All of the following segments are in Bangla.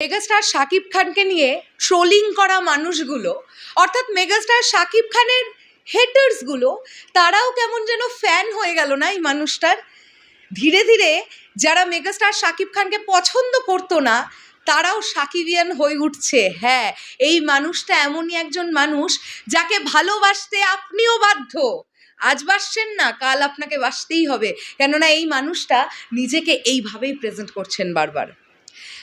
মেগাস্টার শাকিব খানকে নিয়ে ট্রোলিং করা মানুষগুলো, অর্থাৎ মেগাস্টার শাকিব খানের হেটার্সগুলো তারাও কেমন যেন ফ্যান হয়ে গেল না এই মানুষটার? ধীরে ধীরে যারা মেগাস্টার শাকিব খানকে পছন্দ করতো না, তারাও সাকিবিয়ান হয়ে উঠছে। হ্যাঁ এই মানুষটা এমনই একজন মানুষ যাকে ভালোবাসতে আপনিও বাধ্য। আজ বাসছেন না, কাল আপনাকে বাসতেই হবে। কেননা এই মানুষটা নিজেকে এইভাবেই প্রেজেন্ট করছেন বারবার।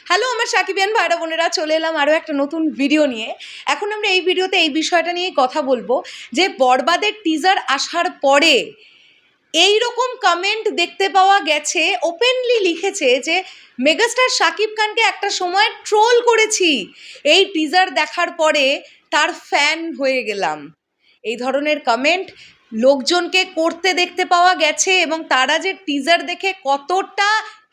হ্যালো আমার সাকিবিয়ান ভাইরা বোনেরা, চলে এলাম আরও একটা নতুন ভিডিও নিয়ে। এখন আমরা এই ভিডিওতে এই বিষয়টা নিয়ে কথা বলব যে বরবাদের টিজার আসার পরে এই রকম কমেন্ট দেখতে পাওয়া গেছে ওপেনলি লিখেছে যে, মেগাস্টার শাকিব খানকে একটা সময় ট্রোল করেছি। এই টিজার দেখার পরে তার ফ্যান হয়ে গেলাম। এই ধরনের কমেন্ট লোকজনকে করতে দেখতে পাওয়া গেছে এবং তারা যে টিজার দেখে কতটা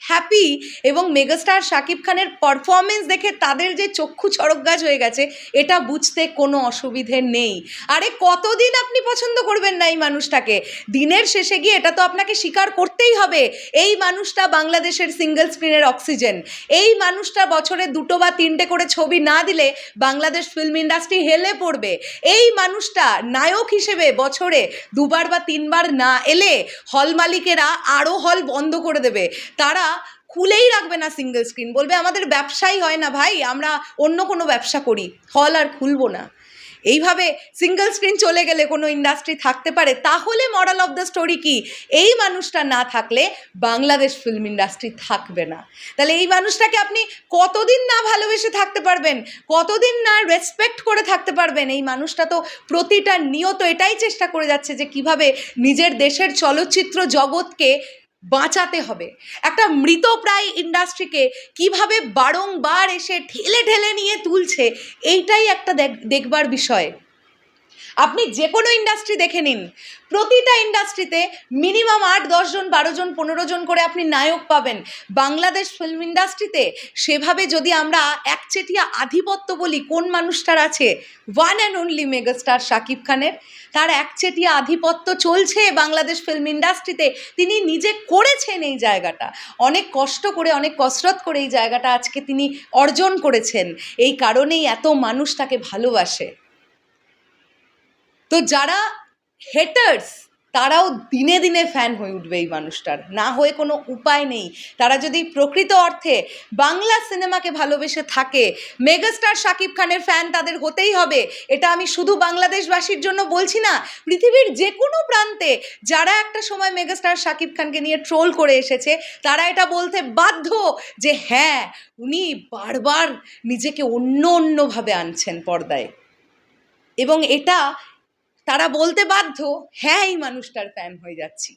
হ্যাপি এবং মেগাস্টার শাকিব খানের পারফরমেন্স দেখে তাদের যে চক্ষু চড়কগাছ হয়ে গেছে, এটা বুঝতে কোনো অসুবিধে নেই। আরে কতদিন আপনি পছন্দ করবেন না এই মানুষটাকে? দিনের শেষে গিয়ে এটা তো আপনাকে স্বীকার করতেই হবে। এই মানুষটা বাংলাদেশের সিঙ্গেল স্ক্রিনের অক্সিজেন এই মানুষটা বছরে দুটো বা তিনটে করে ছবি না দিলে বাংলাদেশ ফিল্ম ইন্ডাস্ট্রি হেলে পড়বে। এই মানুষটা নায়ক হিসেবে বছরে দুবার বা তিনবার না এলে হল মালিকেরা আরও হল বন্ধ করে দেবে। তারা খুলেই রাখবে না সিঙ্গেল স্ক্রিন বলবে, আমাদের ব্যবসাই হয় না ভাই, আমরা অন্য কোনো ব্যবসা করি। হল আর খুলবো না। এইভাবে সিঙ্গেল স্ক্রিন চলে গেলে কোনো ইন্ডাস্ট্রি থাকতে পারে। তাহলে মরাল অফ দ্য স্টোরি কি? এই মানুষটা না থাকলে বাংলাদেশ ফিল্ম ইন্ডাস্ট্রি থাকবে না। তাহলে এই মানুষটাকে আপনি কতদিন না ভালোবেসে থাকতে পারবেন? কতদিন না রেসপেক্ট করে থাকতে পারবেন? এই মানুষটা তো প্রতিটা নিয়ত এটাই চেষ্টা করে যাচ্ছে যে কীভাবে নিজের দেশের চলচ্চিত্র জগৎকে বাঁচাতে হবে। একটা মৃতপ্রায় ইন্ডাস্ট্রিকে কীভাবে বারংবার এসে ঠেলে ঠেলে নিয়ে তুলছে, এইটাই একটা দেখ- দেখবার বিষয়। আপনি যে কোনো ইন্ডাস্ট্রি দেখে নিন। প্রতিটা ইন্ডাস্ট্রিতে মিনিমাম আট দশজন বারো জন, পনেরো জন করে আপনি নায়ক পাবেন। বাংলাদেশ ফিল্ম ইন্ডাস্ট্রিতে সেভাবে যদি আমরা একচেটিয়া আধিপত্য বলি কোন মানুষটার আছে one and only megastar Shakib খানের। তার একচেটিয়া আধিপত্য চলছে বাংলাদেশ ফিল্ম ইন্ডাস্ট্রিতে তিনি নিজে করেছেন এই জায়গাটা। অনেক কষ্ট করে, অনেক কসরত করে এই জায়গাটা আজকে তিনি অর্জন করেছেন। এই কারণেই এত মানুষ তাকে ভালোবাসে। তো যারা হেটার্স তারাও দিনে দিনে ফ্যান হয়ে উঠবে এই মানুষটার। না হয়ে কোনো উপায় নেই। তারা যদি প্রকৃত অর্থে বাংলা সিনেমাকে ভালোবেসে থাকে মেগাস্টার শাকিব খানের ফ্যান তাদের হতেই হবে। এটা আমি শুধু বাংলাদেশবাসীর জন্য বলছি না, পৃথিবীর যে কোনো প্রান্তে যারা একটা সময় মেগাস্টার শাকিব খানকে নিয়ে ট্রোল করে এসেছে, তারা এটা বলতে বাধ্য যে হ্যাঁ উনি বারবার নিজেকে অন্য অন্যভাবে আনছেন পর্দায়। এবং এটা তারা বলতে বাধ্য হ্যাঁ এই মানুষটার ফ্যান হয়ে যাচ্ছি।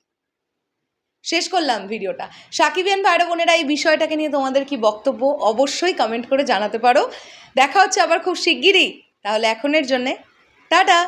শেষ করলাম ভিডিওটা। সাকিবিয়ান ভাইরা বোনেরা, এই বিষয়টাকে নিয়ে তোমাদের কি বক্তব্য অবশ্যই কমেন্ট করে জানাতে পারো। দেখা হচ্ছে আবার খুব শিগগিরই। তাহলে এখনের জন্যে টাটা!